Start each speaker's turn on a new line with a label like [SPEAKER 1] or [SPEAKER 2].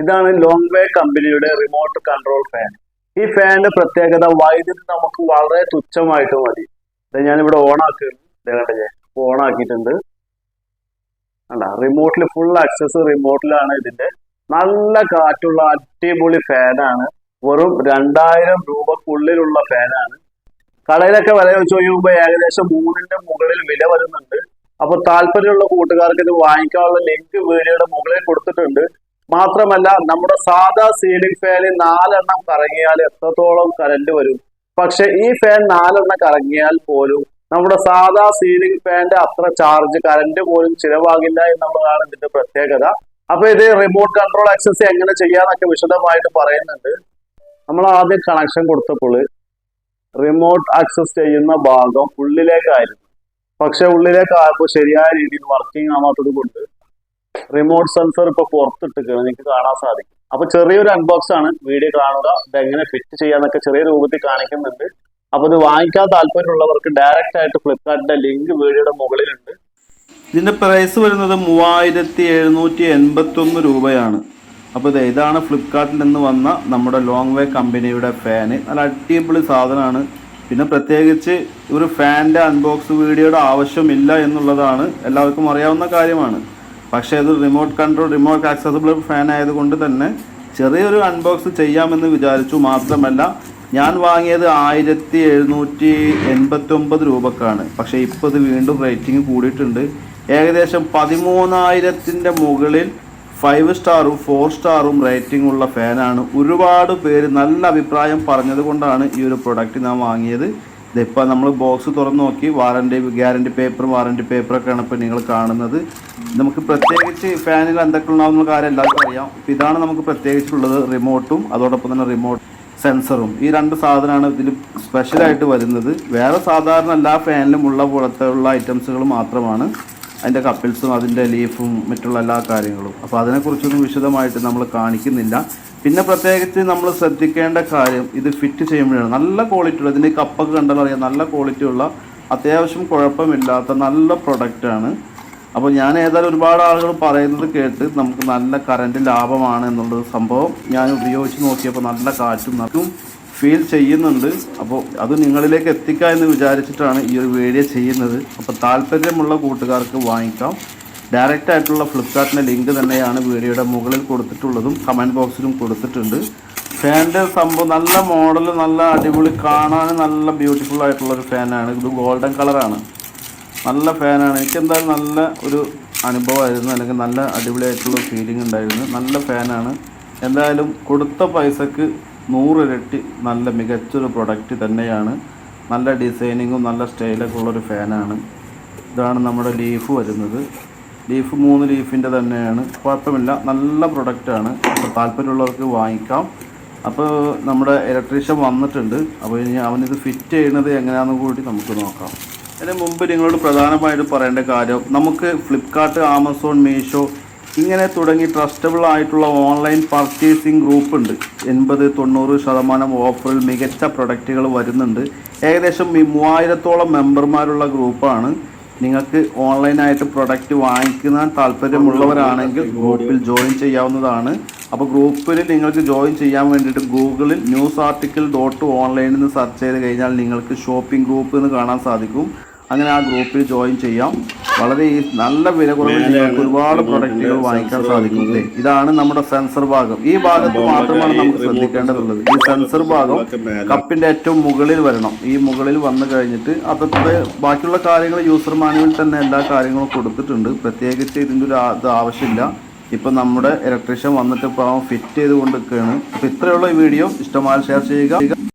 [SPEAKER 1] ഇതാണ് long way കമ്പനിയുടെ remote control fan ഈ ഫാനിന്റെ പ്രത്യേകത വൈദ്യുതി നമുക്ക് വളരെ തുച്ഛമായിട്ട് മതി. ഞാനിവിടെ ഓൺ ആക്കിയിട്ടുണ്ട്. അല്ല റിമോട്ടിൽ ഫുൾ ആക്സസ് റിമോട്ടിലാണ് ഇതിന്റെ. നല്ല കാറ്റുള്ള അടിപൊളി ഫാനാണ് വെറും രണ്ടായിരം രൂപക്കുള്ളിലുള്ള ഫാനാണ് കടയിലൊക്കെ വില വെച്ച് നോക്കുമ്പോൾ ഏകദേശം മൂന്നിന്റെ മുകളിൽ വില വരുന്നുണ്ട്. അപ്പൊ താല്പര്യമുള്ള കൂട്ടുകാർക്ക് ഇത് വാങ്ങിക്കാനുള്ള ലിങ്ക് വീഡിയോയുടെ മുകളിൽ കൊടുത്തിട്ടുണ്ട്. മാത്രമല്ല നമ്മുടെ സാധാ സീലിംഗ് ഫാനിൽ നാലെണ്ണം കറങ്ങിയാൽ എത്രത്തോളം കറണ്ട് വരും? പക്ഷെ ഈ ഫാൻ നാലെണ്ണം കറങ്ങിയാൽ പോലും നമ്മുടെ സാധാ സീലിംഗ് ഫാനിന്റെ അത്ര ചാർജ് കറണ്ട് പോലും ചിലവാകില്ല എന്നുള്ളതാണ് ഇതിന്റെ പ്രത്യേകത. അപ്പൊ ഇത് റിമോട്ട് കൺട്രോൾ ആക്സസ് എങ്ങനെ ചെയ്യാന്നൊക്കെ വിശദമായിട്ട് പറയുന്നുണ്ട്. നമ്മൾ ആദ്യം കണക്ഷൻ കൊടുത്തപ്പോൾ റിമോട്ട് ആക്സസ് ചെയ്യുന്ന ഭാഗം ഉള്ളിലേക്കായിരുന്നു പക്ഷെ ഉള്ളിലേക്ക് ആയപ്പോൾ ശരിയായ രീതിയിൽ വർക്കിംഗ് ആവാത്തത് കൊണ്ട് റിമോട്ട് സെൻസർ ഇപ്പൊ പുറത്തിട്ടിരിക്കുന്നത് നിങ്ങൾക്ക് കാണാൻ സാധിക്കും. അപ്പൊ ചെറിയൊരു അൺബോക്സ് ആണ് വീഡിയോ കാണുക. എങ്ങനെ ഫിറ്റ് ചെയ്യാന്നൊക്കെ ചെറിയ രൂപത്തിൽ കാണിക്കുന്നുണ്ട്. അപ്പൊ ഇത് വാങ്ങിക്കാൻ താല്പര്യമുള്ളവർക്ക് ഡയറക്റ്റ് ആയിട്ട് ഫ്ലിപ്കാർട്ടിന്റെ ലിങ്ക് വീഡിയോയുടെ മുകളിലുണ്ട്.
[SPEAKER 2] ഇതിന്റെ പ്രൈസ് വരുന്നത് മൂവായിരത്തി എഴുന്നൂറ്റി എൺപത്തി ഒന്ന് രൂപയാണ്. അപ്പോൾ ഇത് ഇതാണ് ഫ്ലിപ്കാർട്ടിൽ നിന്ന് വന്ന നമ്മുടെ ലോങ് വേ കമ്പനിയുടെ ഫാന് നല്ല അടിപൊളി സാധനമാണ്. പിന്നെ പ്രത്യേകിച്ച് ഒരു ഫാനിന്റെ അൺബോക്സ് വീഡിയോയുടെ ആവശ്യമില്ല എന്നുള്ളതാണ് എല്ലാവർക്കും അറിയാവുന്ന കാര്യമാണ്. പക്ഷേ ഇത് remote control remote accessible fan ആയതുകൊണ്ട് തന്നെ ചെറിയൊരു അൺബോക്സ് ചെയ്യാമെന്ന് വിചാരിച്ചു മാത്രമല്ല ഞാൻ വാങ്ങിയത് ആയിരത്തി എഴുന്നൂറ്റി എൺപത്തി ഒമ്പത് രൂപക്കാണ്. പക്ഷേ ഇപ്പോൾ ഇത് വീണ്ടും റേറ്റിംഗ് കൂടിയിട്ടുണ്ട്. ഏകദേശം പതിമൂന്നായിരത്തിന്റെ മുകളിൽ ഫൈവ് സ്റ്റാറും ഫോർ സ്റ്റാറും റേറ്റിംഗ് ഉള്ള ഫാനാണ് ഒരുപാട് പേര് നല്ല അഭിപ്രായം പറഞ്ഞതുകൊണ്ടാണ് ഈ ഒരു പ്രൊഡക്റ്റ് ഞാൻ വാങ്ങിയത്. ഇതിപ്പോൾ നമ്മൾ ബോക്സ് തുറന്ന് നോക്കി വാറണ്ടി ഗ്യാരന്റി പേപ്പർ വാറന്റി പേപ്പറൊക്കെയാണ് ഇപ്പോൾ നിങ്ങൾ കാണുന്നത്. നമുക്ക് പ്രത്യേകിച്ച് ഫാനിൽ എന്തൊക്കെ ഉണ്ടാകുന്ന കാര്യം എല്ലാവർക്കും അറിയാം. ഇപ്പം ഇതാണ് നമുക്ക് പ്രത്യേകിച്ചുള്ളത് റിമോട്ടും അതോടൊപ്പം തന്നെ റിമോട്ട് സെൻസറും ഈ രണ്ട് സാധനമാണ് ഇതിൽ സ്പെഷ്യലായിട്ട് വരുന്നത്. വേറെ സാധാരണ എല്ലാ ഫാനിലും ഉള്ള പോലത്തെ ഉള്ള ഐറ്റംസുകൾ മാത്രമാണ്. അതിന്റെ കപ്പിൾസും അതിന്റെ ലീഫും മറ്റുള്ള എല്ലാ കാര്യങ്ങളും. അപ്പോൾ അതിനെക്കുറിച്ചൊന്നും വിശദമായിട്ട് നമ്മൾ കാണിക്കുന്നില്ല. പിന്നെ പ്രത്യേകിച്ച് നമ്മൾ ശ്രദ്ധിക്കേണ്ട കാര്യം ഇത് ഫിറ്റ് ചെയ്യുമ്പോഴാണ്. നല്ല ക്വാളിറ്റി ഉള്ള ഇതിന്റെ കപ്പൊക്കെ കണ്ടാൽ അറിയാം നല്ല ക്വാളിറ്റി ഉള്ള അത്യാവശ്യം കുഴപ്പമില്ലാത്ത നല്ല പ്രൊഡക്റ്റാണ് അപ്പോൾ ഞാൻ ഏതായാലും ഒരുപാട് ആളുകൾ പറയുന്നത് കേട്ട് നമുക്ക് നല്ല കറണ്ട് ലാഭമാണ് എന്നുള്ളത് സംഭവം ഞാൻ ഉപയോഗിച്ച് നോക്കിയപ്പോൾ നല്ല കാറ്റും നമുക്കും ഫീൽ ചെയ്യുന്നുണ്ട്. അപ്പോൾ അത് നിങ്ങളിലേക്ക് എത്തിക്കുക എന്ന് വിചാരിച്ചിട്ടാണ് ഈ ഒരു വീഡിയോ ചെയ്യുന്നത്. അപ്പോൾ താല്പര്യമുള്ള കൂട്ടുകാർക്ക് വാങ്ങിക്കാം. ഡയറക്റ്റ് ആയിട്ടുള്ള ഫ്ലിപ്കാർട്ടിന്റെ ലിങ്ക് തന്നെയാണ് വീഡിയോയുടെ മുകളിൽ കൊടുത്തിട്ടുള്ളതും കമന്റ് ബോക്സിലും കൊടുത്തിട്ടുണ്ട്. ഫാനിന്റെ സംഭവം നല്ല മോഡൽ നല്ല അടിപൊളി കാണാൻ നല്ല ബ്യൂട്ടിഫുൾ ആയിട്ടുള്ള ഒരു ഫാനാണ് ഇത് ഗോൾഡൻ കളറാണ് നല്ല ഫാനാണ് എനിക്ക് എന്തായാലും നല്ല ഒരു അനുഭവമായിരുന്നു. അല്ലെങ്കിൽ നല്ല അടിപൊളിയായിട്ടുള്ള ഫീലിംഗ് ഉണ്ടായിരുന്നു. നല്ല ഫാനാണ് എന്തായാലും കൊടുത്ത പൈസക്ക് നൂറിരട്ടി നല്ല മികച്ചൊരു പ്രൊഡക്റ്റ് തന്നെയാണ്. നല്ല ഡിസൈനിങ്ങും നല്ല സ്റ്റൈലൊക്കെ ഉള്ളൊരു ഫാനാണ് ഇതാണ് നമ്മുടെ ലീഫ് വരുന്നത്. ലീഫ് മൂന്ന് ലീഫിന്റെ തന്നെയാണ്. കുഴപ്പമില്ല. നല്ല പ്രൊഡക്റ്റാണ് അപ്പോൾ താല്പര്യമുള്ളവർക്ക് വാങ്ങിക്കാം. അപ്പോൾ നമ്മുടെ ഇലക്ട്രീഷ്യൻ വന്നിട്ടുണ്ട്. അപ്പോൾ ഇനി അവനിത് ഫിറ്റ് ചെയ്യുന്നത് എങ്ങനെയാണെന്ന് കൂടി നമുക്ക് നോക്കാം. അതിന് മുമ്പ് നിങ്ങളോട് പ്രധാനമായിട്ട് പറയേണ്ട കാര്യം നമുക്ക് ഫ്ലിപ്കാർട്ട് ആമസോൺ മീഷോ ഇങ്ങനെ തുടങ്ങി ട്രസ്റ്റബിൾ ആയിട്ടുള്ള ഓൺലൈൻ പർച്ചേസിംഗ് ഗ്രൂപ്പ് ഉണ്ട്. എൺപത് തൊണ്ണൂറ് ശതമാനം ഓഫറിൽ മികച്ച പ്രൊഡക്റ്റുകൾ വരുന്നുണ്ട്. ഏകദേശം മൂവായിരത്തോളം മെമ്പർമാരുള്ള ഗ്രൂപ്പാണ് നിങ്ങൾക്ക് ഓൺലൈനായിട്ട് പ്രൊഡക്റ്റ് വാങ്ങിക്കുന്ന താല്പര്യമുള്ളവരാണെങ്കിൽ ഗ്രൂപ്പിൽ ജോയിൻ ചെയ്യാവുന്നതാണ്. അപ്പോൾ ഗ്രൂപ്പിൽ നിങ്ങൾക്ക് ജോയിൻ ചെയ്യാൻ വേണ്ടിയിട്ട് ഗൂഗിളിൽ ന്യൂസ് ആർട്ടിക്കിൾ ഡോട്ട് ഓൺലൈനിൽ നിന്ന് സെർച്ച് ചെയ്ത് കഴിഞ്ഞാൽ നിങ്ങൾക്ക് ഷോപ്പിംഗ് ഗ്രൂപ്പ് എന്ന് കാണാൻ സാധിക്കും. അങ്ങനെ ആ ഗ്രൂപ്പിൽ ജോയിൻ ചെയ്യാം. വളരെ നല്ല വില കുറവിൽ നിങ്ങൾക്ക് ഒരുപാട് പ്രൊഡക്റ്റുകൾ വാങ്ങിക്കാൻ സാധിക്കും ഇതാണ് നമ്മുടെ സെൻസർ ഭാഗം. ഈ ഭാഗത്ത് മാത്രമാണ് നമുക്ക് ശ്രദ്ധിക്കേണ്ടതുള്ളത്. ഈ സെൻസർ ഭാഗം കപ്പിന്റെ ഏറ്റവും മുകളിൽ വരണം. ഈ മുകളിൽ വന്നു കഴിഞ്ഞിട്ട് അതത്തെ ബാക്കിയുള്ള കാര്യങ്ങൾ യൂസർ മാനുവൽ തന്നെ എല്ലാ കാര്യങ്ങളും കൊടുത്തിട്ടുണ്ട്. പ്രത്യേകിച്ച് ഇതിന്റെ ഒരു ഇത് ആവശ്യമില്ല. ഇപ്പം നമ്മുടെ ഇലക്ട്രീഷ്യൻ വന്നിട്ട് ഇപ്പോൾ അവൻ ഫിറ്റ് ചെയ്ത് കൊണ്ടിരിക്കുകയാണ് അപ്പോൾ ഇത്രയുള്ള ഈ വീഡിയോ ഇഷ്ടമായ ഷെയർ ചെയ്യുക.